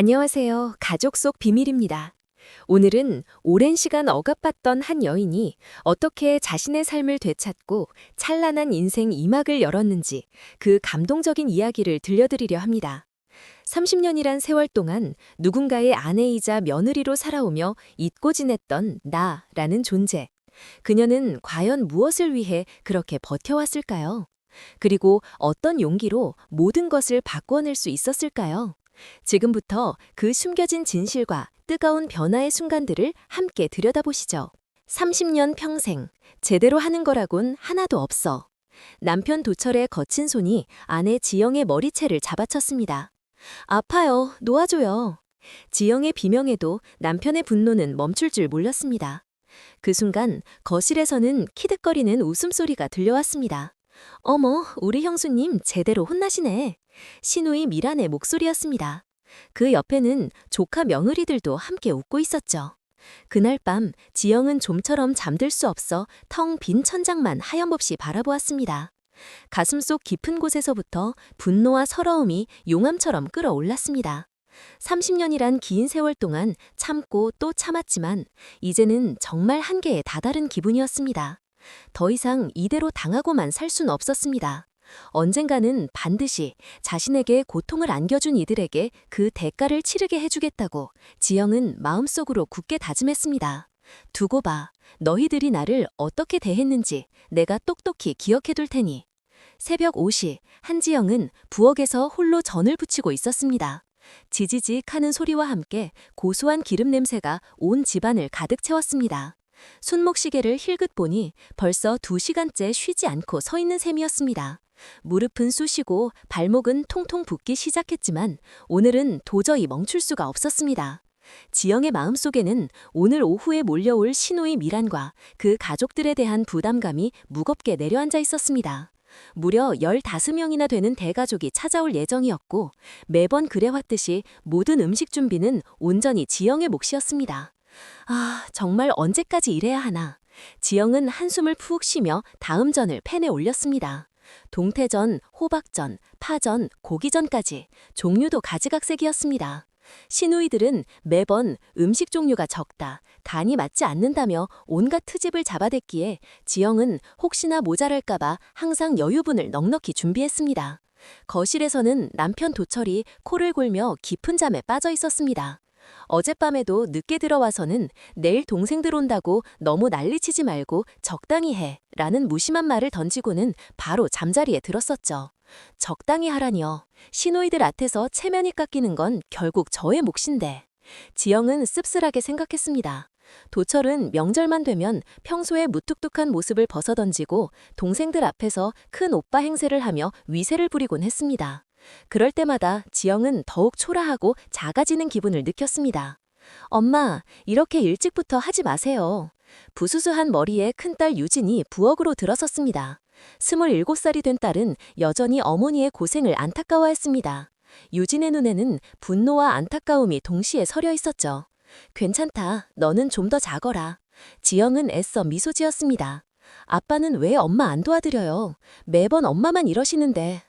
안녕하세요. 가족 속 비밀입니다. 오늘은 오랜 시간 억압받던 한 여인이 어떻게 자신의 삶을 되찾고 찬란한 인생 이막을 열었는지 그 감동적인 이야기를 들려드리려 합니다. 30년이란 세월 동안 누군가의 아내이자 며느리로 살아오며 잊고 지냈던 나라는 존재. 그녀는 과연 무엇을 위해 그렇게 버텨왔을까요? 그리고 어떤 용기로 모든 것을 바꿔낼 수 있었을까요? 지금부터 그 숨겨진 진실과 뜨거운 변화의 순간들을 함께 들여다보시죠. 30년 평생 제대로 하는 거라곤 하나도 없어. 남편 도철의 거친 손이 아내 지영의 머리채를 잡아쳤습니다. 아파요. 놓아줘요. 지영의 비명에도 남편의 분노는 멈출 줄 몰랐습니다. 그 순간 거실에서는 키득거리는 웃음소리가 들려왔습니다. 어머, 우리 형수님 제대로 혼나시네. 신우이 미란의 목소리였습니다. 그 옆에는 조카 명의리들도 함께 웃고 있었죠. 그날 밤 지영은 좀처럼 잠들 수 없어 텅 빈 천장만 하염없이 바라보았습니다. 가슴 속 깊은 곳에서부터 분노와 서러움이 용암처럼 끌어올랐습니다. 30년이란 긴 세월 동안 참고 또 참았지만 이제는 정말 한계에 다다른 기분이었습니다. 더 이상 이대로 당하고만 살 순 없었습니다. 언젠가는 반드시 자신에게 고통을 안겨준 이들에게 그 대가를 치르게 해주겠다고 지영은 마음속으로 굳게 다짐했습니다. 두고 봐. 너희들이 나를 어떻게 대했는지 내가 똑똑히 기억해둘 테니. 새벽 5시 한지영은 부엌에서 홀로 전을 부치고 있었습니다. 지지직 하는 소리와 함께 고소한 기름 냄새가 온 집안을 가득 채웠습니다. 손목시계를 힐긋 보니 벌써 2시간째 쉬지 않고 서 있는 셈이었습니다. 무릎은 쑤시고 발목은 통통 붓기 시작했지만 오늘은 도저히 멈출 수가 없었습니다. 지영의 마음속에는 오늘 오후에 몰려올 신우의 미란과 그 가족들에 대한 부담감이 무겁게 내려앉아 있었습니다. 무려 15명이나 되는 대가족이 찾아올 예정이었고 매번 그래왔듯이 모든 음식 준비는 온전히 지영의 몫이었습니다. 아, 정말 언제까지 이래야 하나. 지영은 한숨을 푹 쉬며 다음 전을 팬에 올렸습니다. 동태전, 호박전, 파전, 고기전까지 종류도 가지각색이었습니다. 시누이들은 매번 음식 종류가 적다, 간이 맞지 않는다며 온갖 트집을 잡아댔기에 지영은 혹시나 모자랄까봐 항상 여유분을 넉넉히 준비했습니다. 거실에서는 남편 도철이 코를 골며 깊은 잠에 빠져 있었습니다. 어젯밤에도 늦게 들어와서는 내일 동생들 온다고 너무 난리치지 말고 적당히 해 라는 무심한 말을 던지고는 바로 잠자리에 들었었죠. 적당히 하라니요. 시노이들 앞에서 체면이 깎이는 건 결국 저의 몫인데. 지영은 씁쓸하게 생각했습니다. 도철은 명절만 되면 평소에 무뚝뚝한 모습을 벗어던지고 동생들 앞에서 큰 오빠 행세를 하며 위세를 부리곤 했습니다. 그럴 때마다 지영은 더욱 초라하고 작아지는 기분을 느꼈습니다. 엄마, 이렇게 일찍부터 하지 마세요. 부수수한 머리에 큰딸 유진이 부엌으로 들어섰습니다. 27살이 된 딸은 여전히 어머니의 고생을 안타까워했습니다. 유진의 눈에는 분노와 안타까움이 동시에 서려 있었죠. 괜찮다. 너는 좀더 자거라. 지영은 애써 미소 지었습니다. 아빠는 왜 엄마 안 도와드려요? 매번 엄마만 이러시는데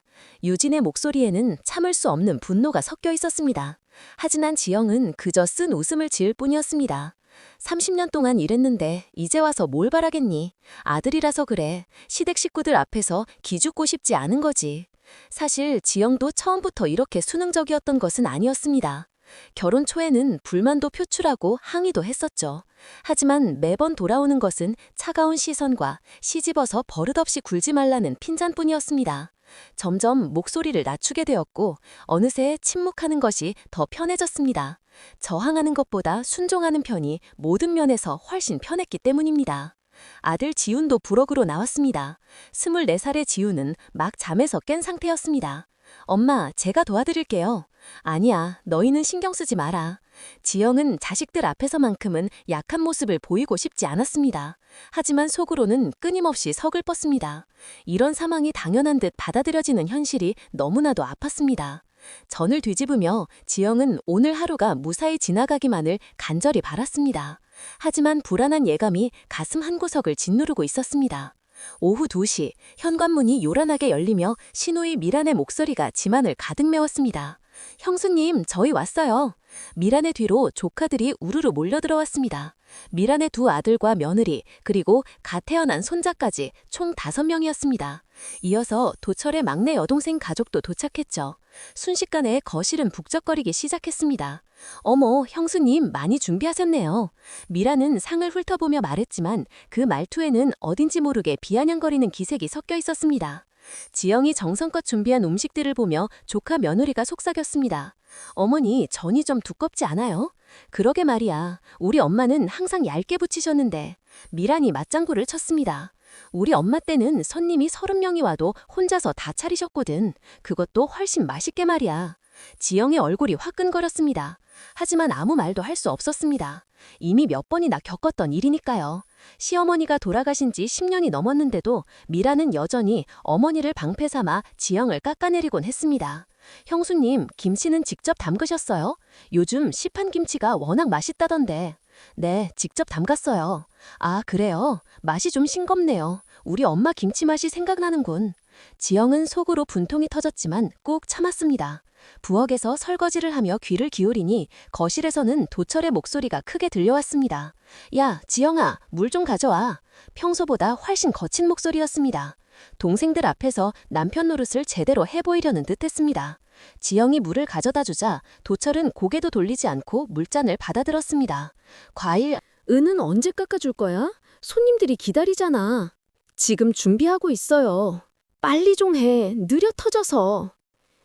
유진의 목소리에는 참을 수 없는 분노가 섞여 있었습니다. 하지만 지영은 그저 쓴 웃음을 지을 뿐이었습니다. 30년 동안 일했는데 이제 와서 뭘 바라겠니? 아들이라서 그래. 시댁 식구들 앞에서 기죽고 싶지 않은 거지. 사실 지영도 처음부터 이렇게 수능적이었던 것은 아니었습니다. 결혼 초에는 불만도 표출하고 항의도 했었죠. 하지만 매번 돌아오는 것은 차가운 시선과 시집어서 버릇없이 굴지 말라는 핀잔뿐이었습니다. 점점 목소리를 낮추게 되었고 어느새 침묵하는 것이 더 편해졌습니다. 저항하는 것보다 순종하는 편이 모든 면에서 훨씬 편했기 때문입니다. 아들 지훈도 부럭으로 나왔습니다. 24살의 지훈은 막 잠에서 깬 상태였습니다. 엄마, 제가 도와드릴게요. 아니야, 너희는 신경 쓰지 마라. 지영은 자식들 앞에서만큼은 약한 모습을 보이고 싶지 않았습니다. 하지만 속으로는 끊임없이 서글펐습니다. 이런 상황이 당연한 듯 받아들여지는 현실이 너무나도 아팠습니다. 전을 뒤집으며 지영은 오늘 하루가 무사히 지나가기만을 간절히 바랐습니다. 하지만 불안한 예감이 가슴 한 구석을 짓누르고 있었습니다. 오후 2시 현관문이 요란하게 열리며 신우의 미란의 목소리가 집안을 가득 메웠습니다. 형수님, 저희 왔어요. 미란의 뒤로 조카들이 우르르 몰려들어왔습니다. 미란의 두 아들과 며느리, 그리고 갓 태어난 손자까지 총 다섯 명이었습니다. 이어서 도철의 막내 여동생 가족도 도착했죠. 순식간에 거실은 북적거리기 시작했습니다. 어머, 형수님 많이 준비하셨네요. 미라는 상을 훑어보며 말했지만 그 말투에는 어딘지 모르게 비아냥거리는 기색이 섞여 있었습니다. 지영이 정성껏 준비한 음식들을 보며 조카 며느리가 속삭였습니다. 어머니, 전이 좀 두껍지 않아요? 그러게 말이야. 우리 엄마는 항상 얇게 부치셨는데 미란이 맞장구를 쳤습니다. 우리 엄마 때는 손님이 서른 명이 와도 혼자서 다 차리셨거든. 그것도 훨씬 맛있게 말이야. 지영의 얼굴이 화끈거렸습니다. 하지만 아무 말도 할 수 없었습니다. 이미 몇 번이나 겪었던 일이니까요. 시어머니가 돌아가신 지 10년이 넘었는데도 미라는 여전히 어머니를 방패 삼아 지영을 깎아내리곤 했습니다. 형수님, 김치는 직접 담그셨어요? 요즘 시판 김치가 워낙 맛있다던데. 네, 직접 담갔어요. 아, 그래요? 맛이 좀 싱겁네요. 우리 엄마 김치 맛이 생각나는군. 지영은 속으로 분통이 터졌지만 꾹 참았습니다. 부엌에서 설거지를 하며 귀를 기울이니 거실에서는 도철의 목소리가 크게 들려왔습니다. 야, 지영아, 물 좀 가져와. 평소보다 훨씬 거친 목소리였습니다. 동생들 앞에서 남편 노릇을 제대로 해보이려는 듯 했습니다. 지영이 물을 가져다 주자 도철은 고개도 돌리지 않고 물잔을 받아들었습니다. 과일, 은은 언제 깎아줄 거야? 손님들이 기다리잖아. 지금 준비하고 있어요. 빨리 좀 해. 느려 터져서.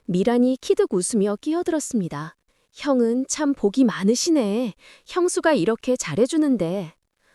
미란이 키득 웃으며 끼어들었습니다. 형은 참 복이 많으시네. 형수가 이렇게 잘해주는데.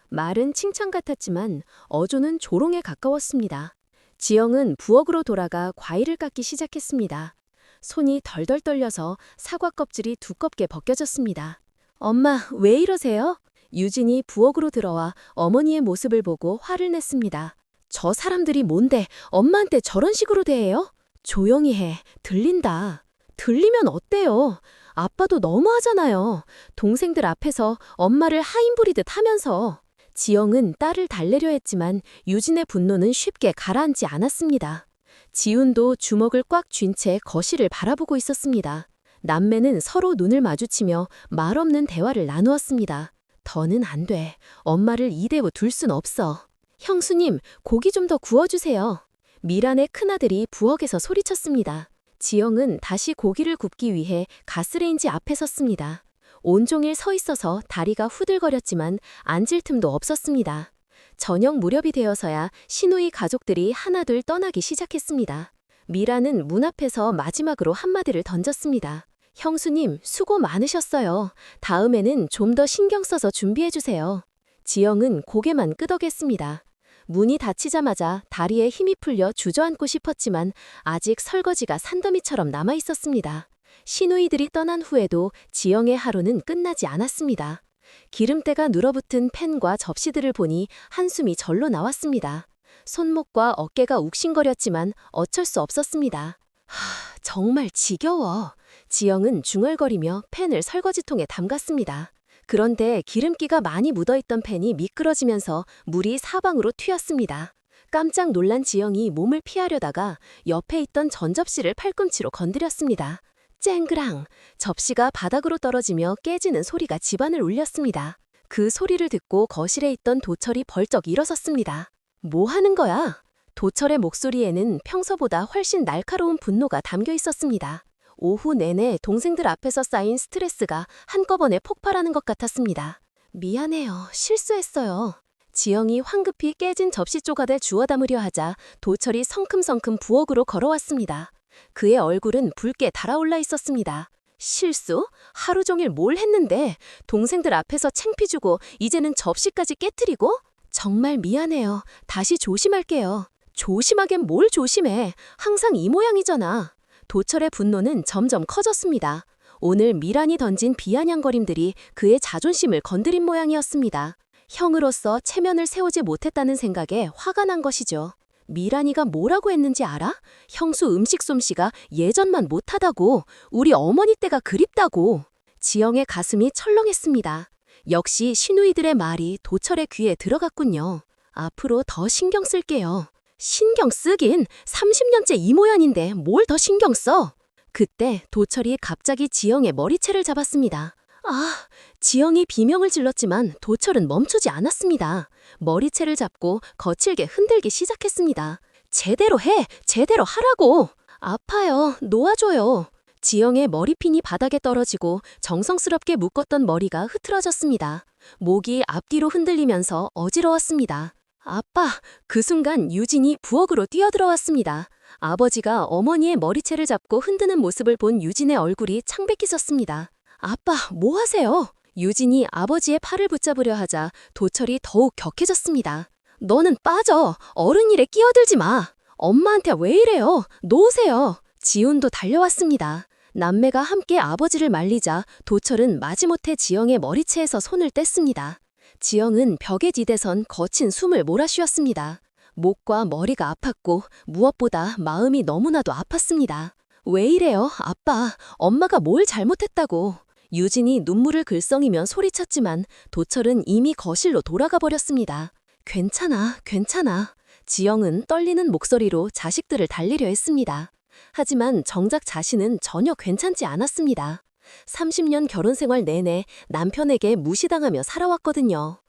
말은 칭찬 같았지만 어조는 조롱에 가까웠습니다. 지영은 부엌으로 돌아가 과일을 깎기 시작했습니다. 손이 덜덜 떨려서 사과 껍질이 두껍게 벗겨졌습니다. 엄마, 왜 이러세요? 유진이 부엌으로 들어와 어머니의 모습을 보고 화를 냈습니다. 저 사람들이 뭔데 엄마한테 저런 식으로 대해요? 조용히 해. 들린다. 들리면 어때요? 아빠도 너무하잖아요. 동생들 앞에서 엄마를 하인 부리듯 하면서. 지영은 딸을 달래려 했지만 유진의 분노는 쉽게 가라앉지 않았습니다. 지훈도 주먹을 꽉 쥔 채 거실을 바라보고 있었습니다. 남매는 서로 눈을 마주치며 말없는 대화를 나누었습니다. 더는 안 돼. 엄마를 이대로 둘 순 없어. 형수님, 고기 좀 더 구워주세요. 미란의 큰아들이 부엌에서 소리쳤습니다. 지영은 다시 고기를 굽기 위해 가스레인지 앞에 섰습니다. 온종일 서 있어서 다리가 후들거렸지만 앉을 틈도 없었습니다. 저녁 무렵이 되어서야 시누이 가족들이 하나둘 떠나기 시작했습니다. 미라는 문 앞에서 마지막으로 한마디를 던졌습니다. 형수님, 수고 많으셨어요. 다음에는 좀 더 신경 써서 준비해주세요. 지영은 고개만 끄덕였습니다. 문이 닫히자마자 다리에 힘이 풀려 주저앉고 싶었지만 아직 설거지가 산더미처럼 남아 있었습니다. 시누이들이 떠난 후에도 지영의 하루는 끝나지 않았습니다. 기름때가 눌어붙은 펜과 접시들을 보니 한숨이 절로 나왔습니다. 손목과 어깨가 욱신거렸지만 어쩔 수 없었습니다. 하, 정말 지겨워. 지영은 중얼거리며 펜을 설거지통에 담갔습니다. 그런데 기름기가 많이 묻어있던 펜이 미끄러지면서 물이 사방으로 튀었습니다. 깜짝 놀란 지영이 몸을 피하려다가 옆에 있던 전접시를 팔꿈치로 건드렸습니다. 쨍그랑 접시가 바닥으로 떨어지며 깨지는 소리가 집안을 울렸습니다. 그 소리를 듣고 거실에 있던 도철이 벌쩍 일어섰습니다. 뭐 하는 거야? 도철의 목소리에는 평소보다 훨씬 날카로운 분노가 담겨 있었습니다. 오후 내내 동생들 앞에서 쌓인 스트레스가 한꺼번에 폭발하는 것 같았습니다. 미안해요. 실수했어요. 지영이 황급히 깨진 접시 조각을 주워 담으려 하자 도철이 성큼성큼 부엌으로 걸어왔습니다. 그의 얼굴은 붉게 달아올라 있었습니다. 실수? 하루 종일 뭘 했는데 동생들 앞에서 챙피 주고 이제는 접시까지 깨뜨리고? 정말 미안해요. 다시 조심할게요. 조심하긴 뭘 조심해. 항상 이 모양이잖아. 도철의 분노는 점점 커졌습니다. 오늘 미란이 던진 비아냥거림들이 그의 자존심을 건드린 모양이었습니다. 형으로서 체면을 세우지 못했다는 생각에 화가 난 것이죠. 미란이가 뭐라고 했는지 알아? 형수 음식 솜씨가 예전만 못하다고, 우리 어머니 때가 그립다고. 지영의 가슴이 철렁했습니다. 역시 시누이들의 말이 도철의 귀에 들어갔군요. 앞으로 더 신경 쓸게요. 신경 쓰긴 30년째 이 모양인데 뭘 더 신경 써? 그때 도철이 갑자기 지영의 머리채를 잡았습니다. 아, 지영이 비명을 질렀지만 도철은 멈추지 않았습니다. 머리채를 잡고 거칠게 흔들기 시작했습니다. 제대로 해! 제대로 하라고! 아파요. 놓아줘요. 지영의 머리핀이 바닥에 떨어지고 정성스럽게 묶었던 머리가 흐트러졌습니다. 목이 앞뒤로 흔들리면서 어지러웠습니다. 아빠! 그 순간 유진이 부엌으로 뛰어들어왔습니다. 아버지가 어머니의 머리채를 잡고 흔드는 모습을 본 유진의 얼굴이 창백해졌습니다. 아빠, 뭐 하세요? 유진이 아버지의 팔을 붙잡으려 하자 도철이 더욱 격해졌습니다. 너는 빠져. 어른 일에 끼어들지 마. 엄마한테 왜 이래요? 놓으세요. 지훈도 달려왔습니다. 남매가 함께 아버지를 말리자 도철은 마지못해 지영의 머리채에서 손을 뗐습니다. 지영은 벽에 디대선 거친 숨을 몰아쉬었습니다. 목과 머리가 아팠고 무엇보다 마음이 너무나도 아팠습니다. 왜 이래요, 아빠? 엄마가 뭘 잘못했다고. 유진이 눈물을 글썽이며 소리쳤지만 도철은 이미 거실로 돌아가 버렸습니다. 괜찮아, 괜찮아. 지영은 떨리는 목소리로 자식들을 달리려 했습니다. 하지만 정작 자신은 전혀 괜찮지 않았습니다. 30년 결혼 생활 내내 남편에게 무시당하며 살아왔거든요.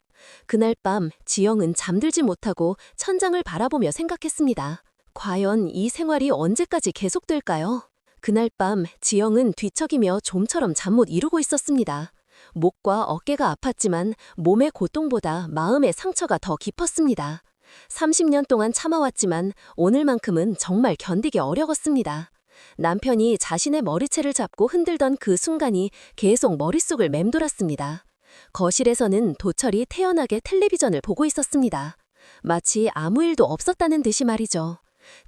그날 밤 지영은 잠들지 못하고 천장을 바라보며 생각했습니다. 과연 이 생활이 언제까지 계속될까요? 그날 밤 지영은 뒤척이며 좀처럼 잠 못 이루고 있었습니다. 목과 어깨가 아팠지만 몸의 고통보다 마음의 상처가 더 깊었습니다. 30년 동안 참아왔지만 오늘만큼은 정말 견디기 어려웠습니다. 남편이 자신의 머리채를 잡고 흔들던 그 순간이 계속 머릿속을 맴돌았습니다. 거실에서는 도철이 태연하게 텔레비전을 보고 있었습니다. 마치 아무 일도 없었다는 듯이 말이죠.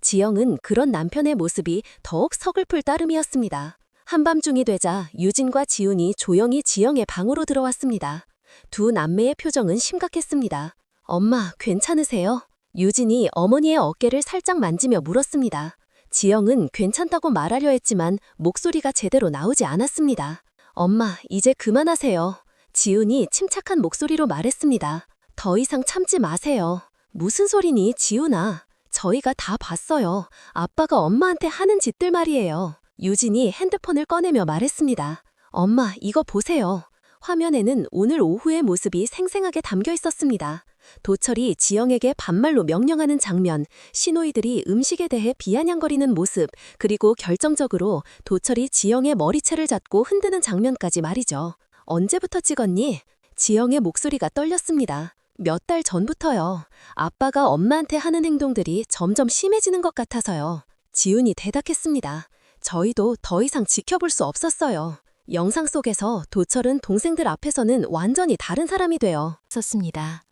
지영은 그런 남편의 모습이 더욱 서글플 따름이었습니다. 한밤중이 되자 유진과 지훈이 조용히 지영의 방으로 들어왔습니다. 두 남매의 표정은 심각했습니다. 엄마, 괜찮으세요? 유진이 어머니의 어깨를 살짝 만지며 물었습니다. 지영은 괜찮다고 말하려 했지만 목소리가 제대로 나오지 않았습니다. 엄마, 이제 그만하세요. 지훈이 침착한 목소리로 말했습니다. 더 이상 참지 마세요. 무슨 소리니, 지훈아. 저희가 다 봤어요. 아빠가 엄마한테 하는 짓들 말이에요. 유진이 핸드폰을 꺼내며 말했습니다. 엄마, 이거 보세요. 화면에는 오늘 오후의 모습이 생생하게 담겨 있었습니다. 도철이 지영에게 반말로 명령하는 장면, 신호이들이 음식에 대해 비아냥거리는 모습, 그리고 결정적으로 도철이 지영의 머리채를 잡고 흔드는 장면까지 말이죠. 언제부터 찍었니? 지영의 목소리가 떨렸습니다. 몇 달 전부터요. 아빠가 엄마한테 하는 행동들이 점점 심해지는 것 같아서요. 지훈이 대답했습니다. 저희도 더 이상 지켜볼 수 없었어요. 영상 속에서 도철은 동생들 앞에서는 완전히 다른 사람이 되어 섰습니다.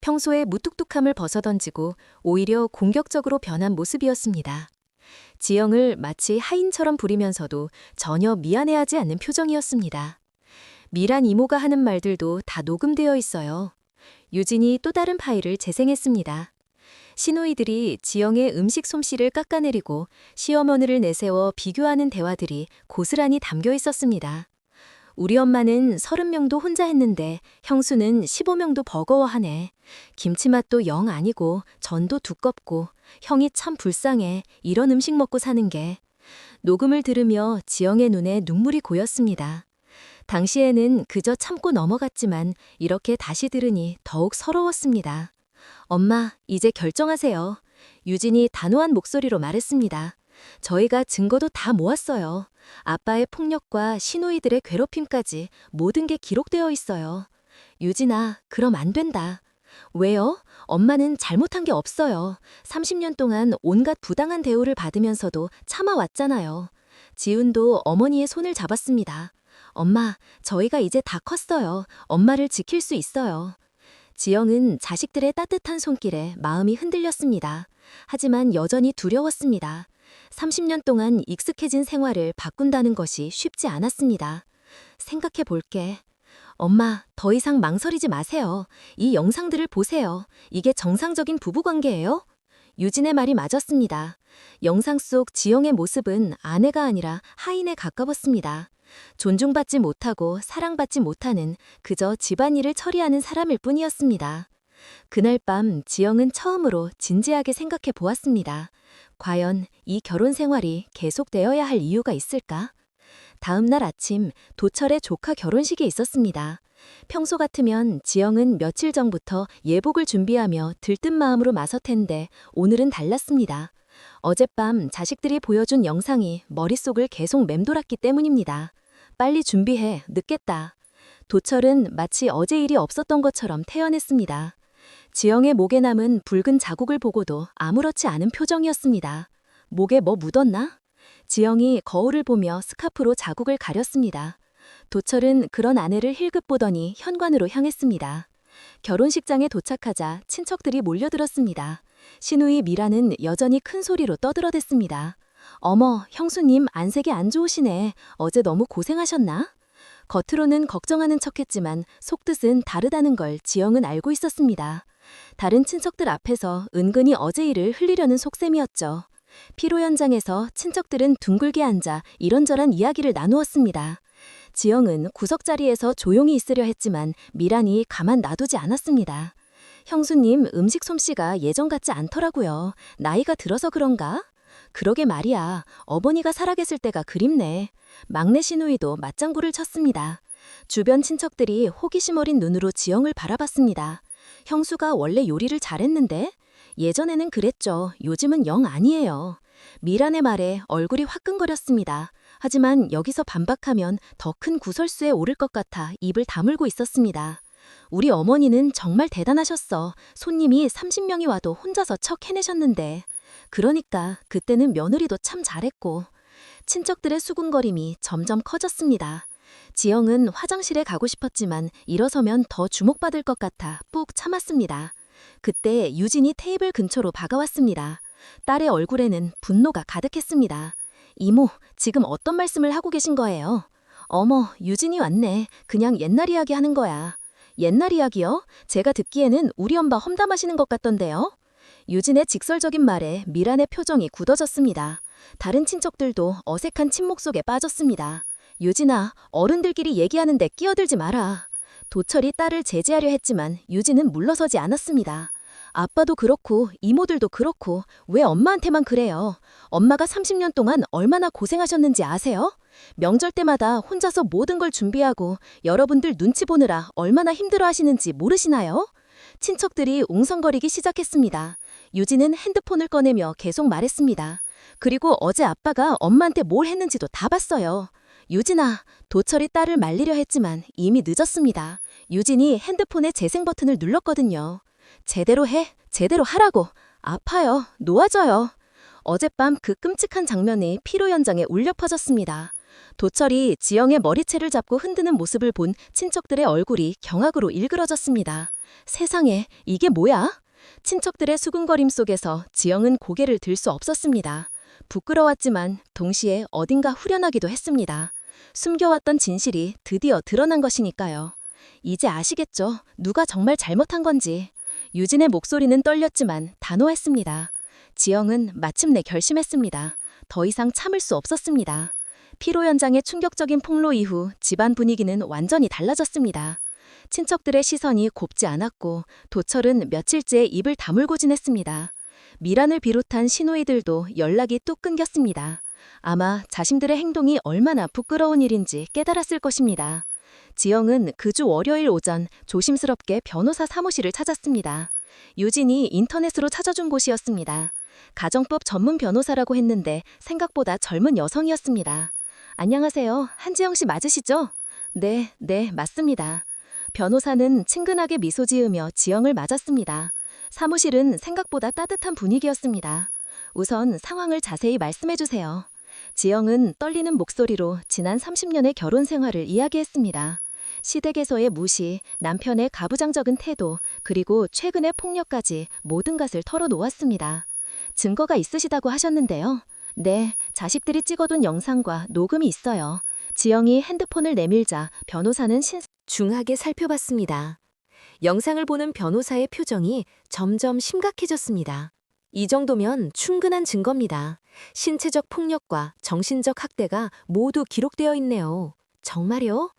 평소의 무뚝뚝함을 벗어던지고 오히려 공격적으로 변한 모습이었습니다. 지영을 마치 하인처럼 부리면서도 전혀 미안해하지 않는 표정이었습니다. 미란 이모가 하는 말들도 다 녹음되어 있어요. 유진이 또 다른 파일을 재생했습니다. 신호이들이 지영의 음식 솜씨를 깎아내리고 시어머니를 내세워 비교하는 대화들이 고스란히 담겨 있었습니다. 우리 엄마는 30명도 혼자 했는데 형수는 15명도 버거워하네. 김치맛도 영 아니고 전도 두껍고 형이 참 불쌍해. 이런 음식 먹고 사는 게. 녹음을 들으며 지영의 눈에 눈물이 고였습니다. 당시에는 그저 참고 넘어갔지만 이렇게 다시 들으니 더욱 서러웠습니다. 엄마, 이제 결정하세요. 유진이 단호한 목소리로 말했습니다. 저희가 증거도 다 모았어요. 아빠의 폭력과 신호이들의 괴롭힘까지 모든 게 기록되어 있어요. 유진아, 그럼 안 된다. 왜요? 엄마는 잘못한 게 없어요. 30년 동안 온갖 부당한 대우를 받으면서도 참아왔잖아요. 지훈도 어머니의 손을 잡았습니다. 엄마, 저희가 이제 다 컸어요. 엄마를 지킬 수 있어요. 지영은 자식들의 따뜻한 손길에 마음이 흔들렸습니다. 하지만 여전히 두려웠습니다. 30년 동안 익숙해진 생활을 바꾼다는 것이 쉽지 않았습니다. 생각해 볼게. 엄마, 더 이상 망설이지 마세요. 이 영상들을 보세요. 이게 정상적인 부부관계예요? 유진의 말이 맞았습니다. 영상 속 지영의 모습은 아내가 아니라 하인에 가까웠습니다. 존중받지 못하고 사랑받지 못하는 그저 집안일을 처리하는 사람일 뿐이었습니다. 그날 밤 지영은 처음으로 진지하게 생각해 보았습니다. 과연 이 결혼 생활이 계속되어야 할 이유가 있을까? 다음 날 아침 도철의 조카 결혼식이 있었습니다. 평소 같으면 지영은 며칠 전부터 예복을 준비하며 들뜬 마음으로 맞설 텐데 오늘은 달랐습니다. 어젯밤 자식들이 보여준 영상이 머릿속을 계속 맴돌았기 때문입니다. 빨리 준비해, 늦겠다. 도철은 마치 어제 일이 없었던 것처럼 태연했습니다. 지영의 목에 남은 붉은 자국을 보고도 아무렇지 않은 표정이었습니다. 목에 뭐 묻었나? 지영이 거울을 보며 스카프로 자국을 가렸습니다. 도철은 그런 아내를 힐끗 보더니 현관으로 향했습니다. 결혼식장에 도착하자 친척들이 몰려들었습니다. 신우이 미라는 여전히 큰 소리로 떠들어댔습니다. 어머, 형수님 안색이 안 좋으시네. 어제 너무 고생하셨나? 겉으로는 걱정하는 척했지만 속뜻은 다르다는 걸 지영은 알고 있었습니다. 다른 친척들 앞에서 은근히 어제 일을 흘리려는 속셈이었죠. 피로 현장에서 친척들은 둥글게 앉아 이런저런 이야기를 나누었습니다. 지영은 구석자리에서 조용히 있으려 했지만 미란이 가만 놔두지 않았습니다. 형수님 음식 솜씨가 예전 같지 않더라고요. 나이가 들어서 그런가? 그러게 말이야. 어머니가 살아계실 때가 그립네. 막내 시누이도 맞장구를 쳤습니다. 주변 친척들이 호기심 어린 눈으로 지영을 바라봤습니다. 형수가 원래 요리를 잘했는데? 예전에는 그랬죠. 요즘은 영 아니에요. 미란의 말에 얼굴이 화끈거렸습니다. 하지만 여기서 반박하면 더 큰 구설수에 오를 것 같아 입을 다물고 있었습니다. 우리 어머니는 정말 대단하셨어. 손님이 30명이 와도 혼자서 척 해내셨는데. 그러니까 그때는 며느리도 참 잘했고. 친척들의 수군거림이 점점 커졌습니다. 지영은 화장실에 가고 싶었지만 일어서면 더 주목받을 것 같아 꾹 참았습니다. 그때 유진이 테이블 근처로 다가왔습니다. 딸의 얼굴에는 분노가 가득했습니다. 이모, 지금 어떤 말씀을 하고 계신 거예요? 어머, 유진이 왔네. 그냥 옛날 이야기 하는 거야. 옛날 이야기요? 제가 듣기에는 우리 엄마 험담하시는 것 같던데요? 유진의 직설적인 말에 미란의 표정이 굳어졌습니다. 다른 친척들도 어색한 침묵 속에 빠졌습니다. 유진아, 어른들끼리 얘기하는데 끼어들지 마라. 도철이 딸을 제지하려 했지만 유진은 물러서지 않았습니다. 아빠도 그렇고 이모들도 그렇고 왜 엄마한테만 그래요? 엄마가 30년 동안 얼마나 고생하셨는지 아세요? 명절 때마다 혼자서 모든 걸 준비하고 여러분들 눈치 보느라 얼마나 힘들어 하시는지 모르시나요? 친척들이 웅성거리기 시작했습니다. 유진은 핸드폰을 꺼내며 계속 말했습니다. 그리고 어제 아빠가 엄마한테 뭘 했는지도 다 봤어요. 유진아, 도철이 딸을 말리려 했지만 이미 늦었습니다. 유진이 핸드폰의 재생 버튼을 눌렀거든요. 제대로 해, 제대로 하라고. 아파요, 놓아져요. 어젯밤 그 끔찍한 장면이 피로 현장에 울려 퍼졌습니다. 도철이 지영의 머리채를 잡고 흔드는 모습을 본 친척들의 얼굴이 경악으로 일그러졌습니다. 세상에, 이게 뭐야? 친척들의 수군거림 속에서 지영은 고개를 들 수 없었습니다. 부끄러웠지만 동시에 어딘가 후련하기도 했습니다. 숨겨왔던 진실이 드디어 드러난 것이니까요. 이제 아시겠죠? 누가 정말 잘못한 건지. 유진의 목소리는 떨렸지만 단호했습니다. 지영은 마침내 결심했습니다. 더 이상 참을 수 없었습니다. 피로 현장의 충격적인 폭로 이후 집안 분위기는 완전히 달라졌습니다. 친척들의 시선이 곱지 않았고 도철은 며칠째 입을 다물고 지냈습니다. 미란을 비롯한 시누이들도 연락이 뚝 끊겼습니다. 아마 자신들의 행동이 얼마나 부끄러운 일인지 깨달았을 것입니다. 지영은 그 주 월요일 오전 조심스럽게 변호사 사무실을 찾았습니다. 유진이 인터넷으로 찾아준 곳이었습니다. 가정법 전문 변호사라고 했는데 생각보다 젊은 여성이었습니다. 안녕하세요. 한지영 씨 맞으시죠? 네, 네, 맞습니다. 변호사는 친근하게 미소 지으며 지영을 맞았습니다. 사무실은 생각보다 따뜻한 분위기였습니다. 우선 상황을 자세히 말씀해 주세요. 지영은 떨리는 목소리로 지난 30년의 결혼 생활을 이야기했습니다. 시댁에서의 무시, 남편의 가부장적인 태도, 그리고 최근의 폭력까지 모든 것을 털어놓았습니다. 증거가 있으시다고 하셨는데요. 네, 자식들이 찍어둔 영상과 녹음이 있어요. 지영이 핸드폰을 내밀자 변호사는 신... 중하게 살펴봤습니다. 영상을 보는 변호사의 표정이 점점 심각해졌습니다. 이 정도면 충분한 증거입니다. 신체적 폭력과 정신적 학대가 모두 기록되어 있네요. 정말요?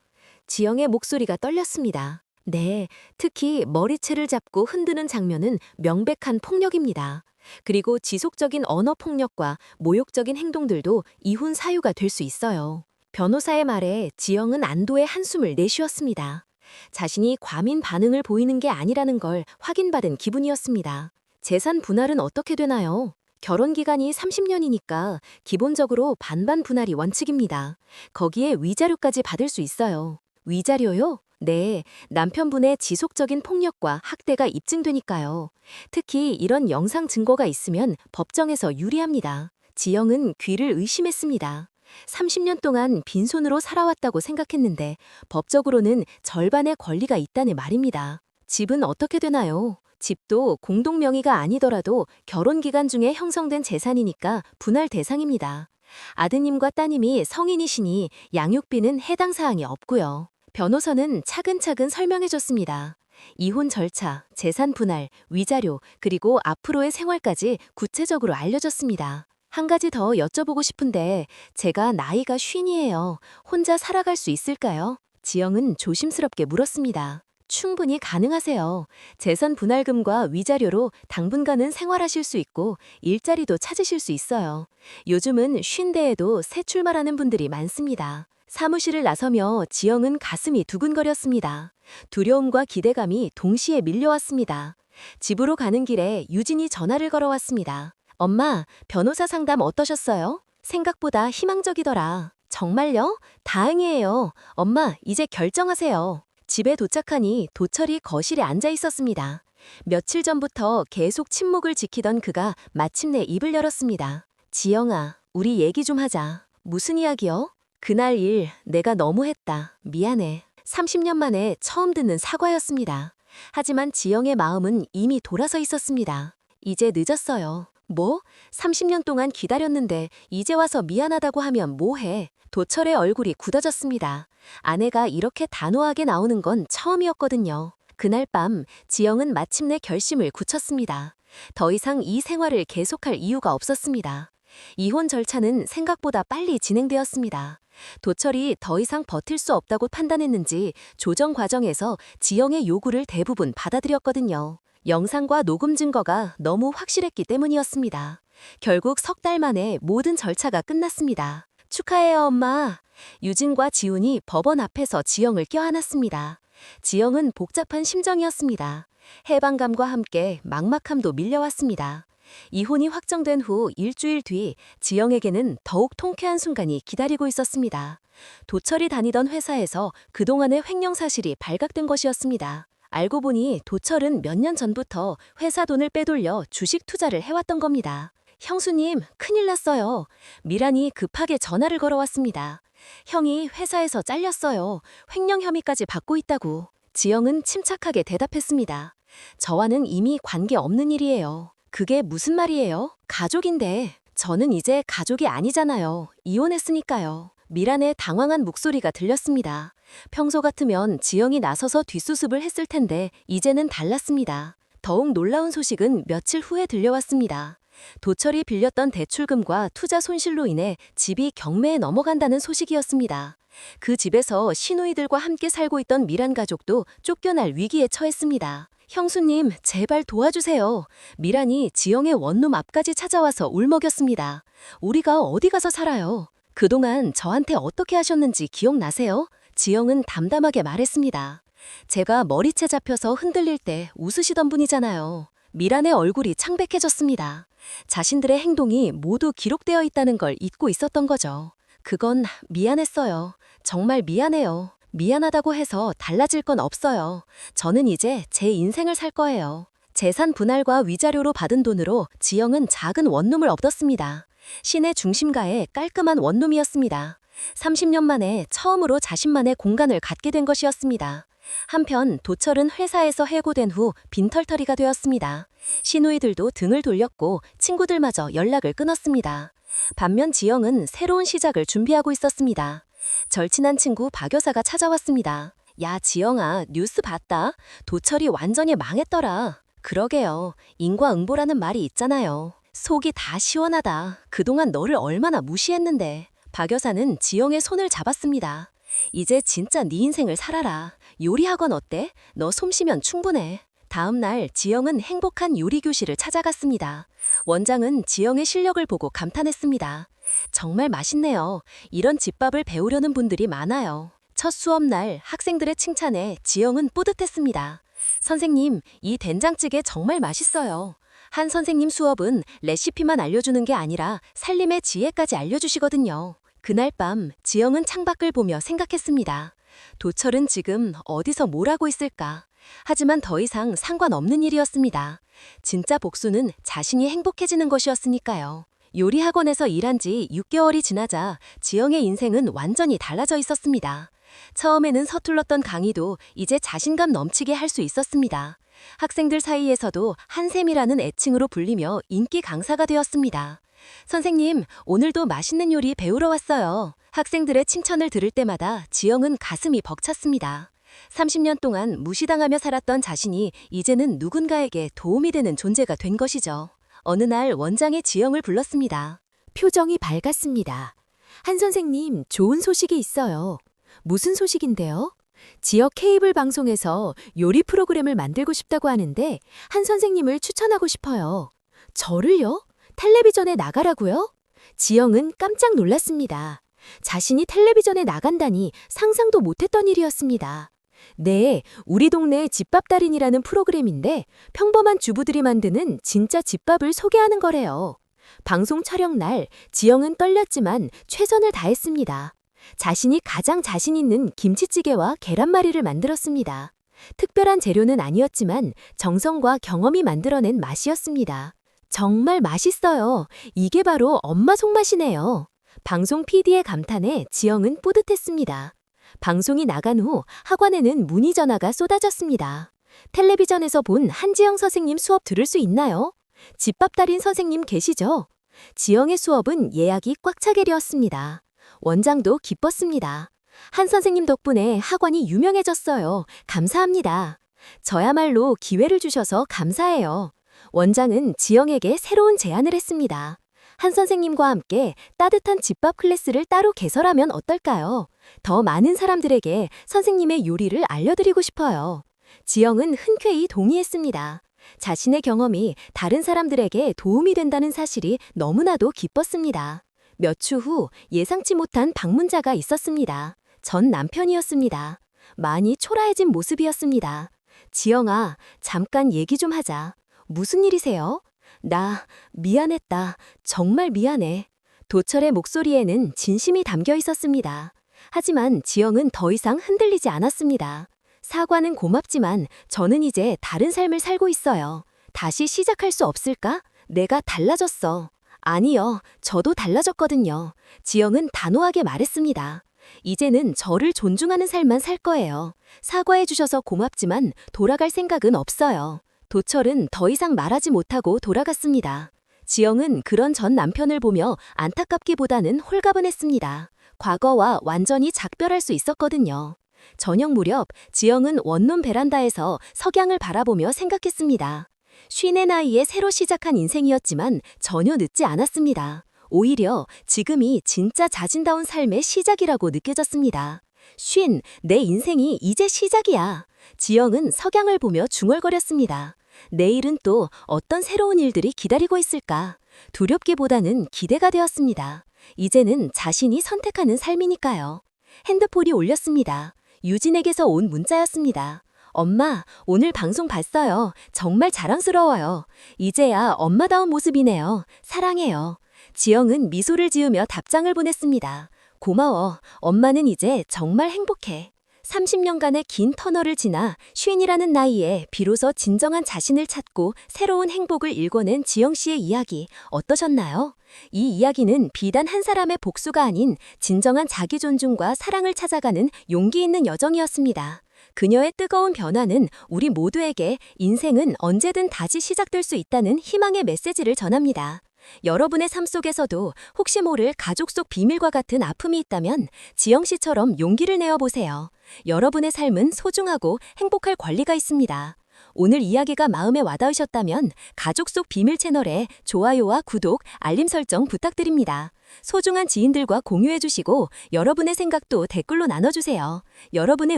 지영의 목소리가 떨렸습니다. 네, 특히 머리채를 잡고 흔드는 장면은 명백한 폭력입니다. 그리고 지속적인 언어 폭력과 모욕적인 행동들도 이혼 사유가 될 수 있어요. 변호사의 말에 지영은 안도의 한숨을 내쉬었습니다. 자신이 과민 반응을 보이는 게 아니라는 걸 확인받은 기분이었습니다. 재산 분할은 어떻게 되나요? 결혼 기간이 30년이니까 기본적으로 반반 분할이 원칙입니다. 거기에 위자료까지 받을 수 있어요. 위자료요? 네, 남편분의 지속적인 폭력과 학대가 입증되니까요. 특히 이런 영상 증거가 있으면 법정에서 유리합니다. 지영은 귀를 의심했습니다. 30년 동안 빈손으로 살아왔다고 생각했는데 법적으로는 절반의 권리가 있다는 말입니다. 집은 어떻게 되나요? 집도 공동 명의가 아니더라도 결혼 기간 중에 형성된 재산이니까 분할 대상입니다. 아드님과 따님이 성인이시니 양육비는 해당 사항이 없고요. 변호사는 차근차근 설명해 줬습니다. 이혼 절차, 재산 분할, 위자료, 그리고 앞으로의 생활까지 구체적으로 알려줬습니다. 한 가지 더 여쭤보고 싶은데 제가 나이가 쉰이에요. 혼자 살아갈 수 있을까요? 지영은 조심스럽게 물었습니다. 충분히 가능하세요. 재산 분할금과 위자료로 당분간은 생활하실 수 있고 일자리도 찾으실 수 있어요. 요즘은 쉰 대에도 새 출마라는 분들이 많습니다. 사무실을 나서며 지영은 가슴이 두근거렸습니다. 두려움과 기대감이 동시에 밀려왔습니다. 집으로 가는 길에 유진이 전화를 걸어왔습니다. 엄마, 변호사 상담 어떠셨어요? 생각보다 희망적이더라. 정말요? 다행이에요. 엄마, 이제 결정하세요. 집에 도착하니 도철이 거실에 앉아 있었습니다. 며칠 전부터 계속 침묵을 지키던 그가 마침내 입을 열었습니다. 지영아, 우리 얘기 좀 하자. 무슨 이야기요? 그날 일 내가 너무 했다. 미안해. 30년 만에 처음 듣는 사과였습니다. 하지만 지영의 마음은 이미 돌아서 있었습니다. 이제 늦었어요. 뭐? 30년 동안 기다렸는데 이제 와서 미안하다고 하면 뭐해? 도철의 얼굴이 굳어졌습니다. 아내가 이렇게 단호하게 나오는 건 처음이었거든요. 그날 밤 지영은 마침내 결심을 굳혔습니다. 더 이상 이 생활을 계속할 이유가 없었습니다. 이혼 절차는 생각보다 빨리 진행되었습니다. 도철이 더 이상 버틸 수 없다고 판단했는지 조정 과정에서 지영의 요구를 대부분 받아들였거든요. 영상과 녹음 증거가 너무 확실했기 때문이었습니다. 결국 석 달 만에 모든 절차가 끝났습니다. 축하해요, 엄마. 유진과 지훈이 법원 앞에서 지영을 껴안았습니다. 지영은 복잡한 심정이었습니다. 해방감과 함께 막막함도 밀려왔습니다. 이혼이 확정된 후 일주일 뒤 지영에게는 더욱 통쾌한 순간이 기다리고 있었습니다. 도철이 다니던 회사에서 그동안의 횡령 사실이 발각된 것이었습니다. 알고 보니 도철은 몇 년 전부터 회사 돈을 빼돌려 주식 투자를 해왔던 겁니다. 형수님, 큰일 났어요. 미란이 급하게 전화를 걸어왔습니다. 형이 회사에서 잘렸어요. 횡령 혐의까지 받고 있다고. 지영은 침착하게 대답했습니다. 저와는 이미 관계 없는 일이에요. 그게 무슨 말이에요? 가족인데. 저는 이제 가족이 아니잖아요. 이혼했으니까요. 미란의 당황한 목소리가 들렸습니다. 평소 같으면 지영이 나서서 뒷수습을 했을 텐데 이제는 달랐습니다. 더욱 놀라운 소식은 며칠 후에 들려왔습니다. 도철이 빌렸던 대출금과 투자 손실로 인해 집이 경매에 넘어간다는 소식이었습니다. 그 집에서 시누이들과 함께 살고 있던 미란 가족도 쫓겨날 위기에 처했습니다. 형수님, 제발 도와주세요. 미란이 지영의 원룸 앞까지 찾아와서 울먹였습니다. 우리가 어디 가서 살아요? 그동안 저한테 어떻게 하셨는지 기억나세요? 지영은 담담하게 말했습니다. 제가 머리채 잡혀서 흔들릴 때 웃으시던 분이잖아요. 미란의 얼굴이 창백해졌습니다. 자신들의 행동이 모두 기록되어 있다는 걸 잊고 있었던 거죠. 그건 미안했어요. 정말 미안해요. 미안하다고 해서 달라질 건 없어요. 저는 이제 제 인생을 살 거예요. 재산 분할과 위자료로 받은 돈으로 지영은 작은 원룸을 얻었습니다. 시내 중심가의 깔끔한 원룸이었습니다. 30년 만에 처음으로 자신만의 공간을 갖게 된 것이었습니다. 한편 도철은 회사에서 해고된 후 빈털터리가 되었습니다. 시누이들도 등을 돌렸고 친구들마저 연락을 끊었습니다. 반면 지영은 새로운 시작을 준비하고 있었습니다. 절친한 친구 박 여사가 찾아왔습니다. 야, 지영아, 뉴스 봤다? 도철이 완전히 망했더라. 그러게요. 인과응보라는 말이 있잖아요. 속이 다 시원하다. 그동안 너를 얼마나 무시했는데. 박 여사는 지영의 손을 잡았습니다. 이제 진짜 네 인생을 살아라. 요리학원 어때? 너 솜씨면 충분해. 다음 날 지영은 행복한 요리 교실을 찾아갔습니다. 원장은 지영의 실력을 보고 감탄했습니다. 정말 맛있네요. 이런 집밥을 배우려는 분들이 많아요. 첫 수업 날 학생들의 칭찬에 지영은 뿌듯했습니다. 선생님, 이 된장찌개 정말 맛있어요. 한 선생님 수업은 레시피만 알려주는 게 아니라 살림의 지혜까지 알려주시거든요. 그날 밤 지영은 창밖을 보며 생각했습니다. 도철은 지금 어디서 뭘 하고 있을까? 하지만 더 이상 상관없는 일이었습니다. 진짜 복수는 자신이 행복해지는 것이었으니까요. 요리 학원에서 일한 지 6개월이 지나자 지영의 인생은 완전히 달라져 있었습니다. 처음에는 서툴렀던 강의도 이제 자신감 넘치게 할 수 있었습니다. 학생들 사이에서도 한샘이라는 애칭으로 불리며 인기 강사가 되었습니다. 선생님, 오늘도 맛있는 요리 배우러 왔어요. 학생들의 칭찬을 들을 때마다 지영은 가슴이 벅찼습니다. 30년 동안 무시당하며 살았던 자신이 이제는 누군가에게 도움이 되는 존재가 된 것이죠. 어느 날 원장의 지영을 불렀습니다. 표정이 밝았습니다. 한 선생님, 좋은 소식이 있어요. 무슨 소식인데요? 지역 케이블 방송에서 요리 프로그램을 만들고 싶다고 하는데 한 선생님을 추천하고 싶어요. 저를요? 텔레비전에 나가라고요? 지영은 깜짝 놀랐습니다. 자신이 텔레비전에 나간다니 상상도 못했던 일이었습니다. 네, 우리 동네 집밥 달인이라는 프로그램인데 평범한 주부들이 만드는 진짜 집밥을 소개하는 거래요. 방송 촬영 날 지영은 떨렸지만 최선을 다했습니다. 자신이 가장 자신 있는 김치찌개와 계란말이를 만들었습니다. 특별한 재료는 아니었지만 정성과 경험이 만들어낸 맛이었습니다. 정말 맛있어요. 이게 바로 엄마 손맛이네요. 방송 PD의 감탄에 지영은 뿌듯했습니다. 방송이 나간 후 학원에는 문의 전화가 쏟아졌습니다. 텔레비전에서 본 한지영 선생님 수업 들을 수 있나요? 집밥 달인 선생님 계시죠? 지영의 수업은 예약이 꽉 차게 되었습니다. 원장도 기뻤습니다. 한 선생님 덕분에 학원이 유명해졌어요. 감사합니다. 저야말로 기회를 주셔서 감사해요. 원장은 지영에게 새로운 제안을 했습니다. 한 선생님과 함께 따뜻한 집밥 클래스를 따로 개설하면 어떨까요? 더 많은 사람들에게 선생님의 요리를 알려드리고 싶어요. 지영은 흔쾌히 동의했습니다. 자신의 경험이 다른 사람들에게 도움이 된다는 사실이 너무나도 기뻤습니다. 몇 주 후 예상치 못한 방문자가 있었습니다. 전 남편이었습니다. 많이 초라해진 모습이었습니다. 지영아, 잠깐 얘기 좀 하자. 무슨 일이세요? 나 미안했다. 정말 미안해. 도철의 목소리에는 진심이 담겨 있었습니다. 하지만 지영은 더 이상 흔들리지 않았습니다. 사과는 고맙지만 저는 이제 다른 삶을 살고 있어요. 다시 시작할 수 없을까? 내가 달라졌어. 아니요, 저도 달라졌거든요. 지영은 단호하게 말했습니다. 이제는 저를 존중하는 삶만 살 거예요. 사과해 주셔서 고맙지만 돌아갈 생각은 없어요. 도철은 더 이상 말하지 못하고 돌아갔습니다. 지영은 그런 전 남편을 보며 안타깝기보다는 홀가분했습니다. 과거와 완전히 작별할 수 있었거든요. 저녁 무렵 지영은 원룸 베란다에서 석양을 바라보며 생각했습니다. 쉰의 나이에 새로 시작한 인생이었지만 전혀 늦지 않았습니다. 오히려 지금이 진짜 자진다운 삶의 시작이라고 느껴졌습니다. 쉰, 내 인생이 이제 시작이야. 지영은 석양을 보며 중얼거렸습니다. 내일은 또 어떤 새로운 일들이 기다리고 있을까? 두렵기보다는 기대가 되었습니다. 이제는 자신이 선택하는 삶이니까요. 핸드폰이 울렸습니다. 유진에게서 온 문자였습니다. 엄마, 오늘 방송 봤어요. 정말 자랑스러워요. 이제야 엄마다운 모습이네요. 사랑해요. 지영은 미소를 지으며 답장을 보냈습니다. 고마워. 엄마는 이제 정말 행복해. 30년간의 긴 터널을 지나 쉰이라는 나이에 비로소 진정한 자신을 찾고 새로운 행복을 일궈낸 지영 씨의 이야기 어떠셨나요? 이 이야기는 비단 한 사람의 복수가 아닌 진정한 자기 존중과 사랑을 찾아가는 용기 있는 여정이었습니다. 그녀의 뜨거운 변화는 우리 모두에게 인생은 언제든 다시 시작될 수 있다는 희망의 메시지를 전합니다. 여러분의 삶 속에서도 혹시 모를 가족 속 비밀과 같은 아픔이 있다면 지영 씨처럼 용기를 내어 보세요. 여러분의 삶은 소중하고 행복할 권리가 있습니다. 오늘 이야기가 마음에 와닿으셨다면 가족 속 비밀 채널에 좋아요와 구독, 알림 설정 부탁드립니다. 소중한 지인들과 공유해 주시고 여러분의 생각도 댓글로 나눠주세요. 여러분의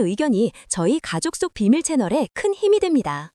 의견이 저희 가족 속 비밀 채널에 큰 힘이 됩니다.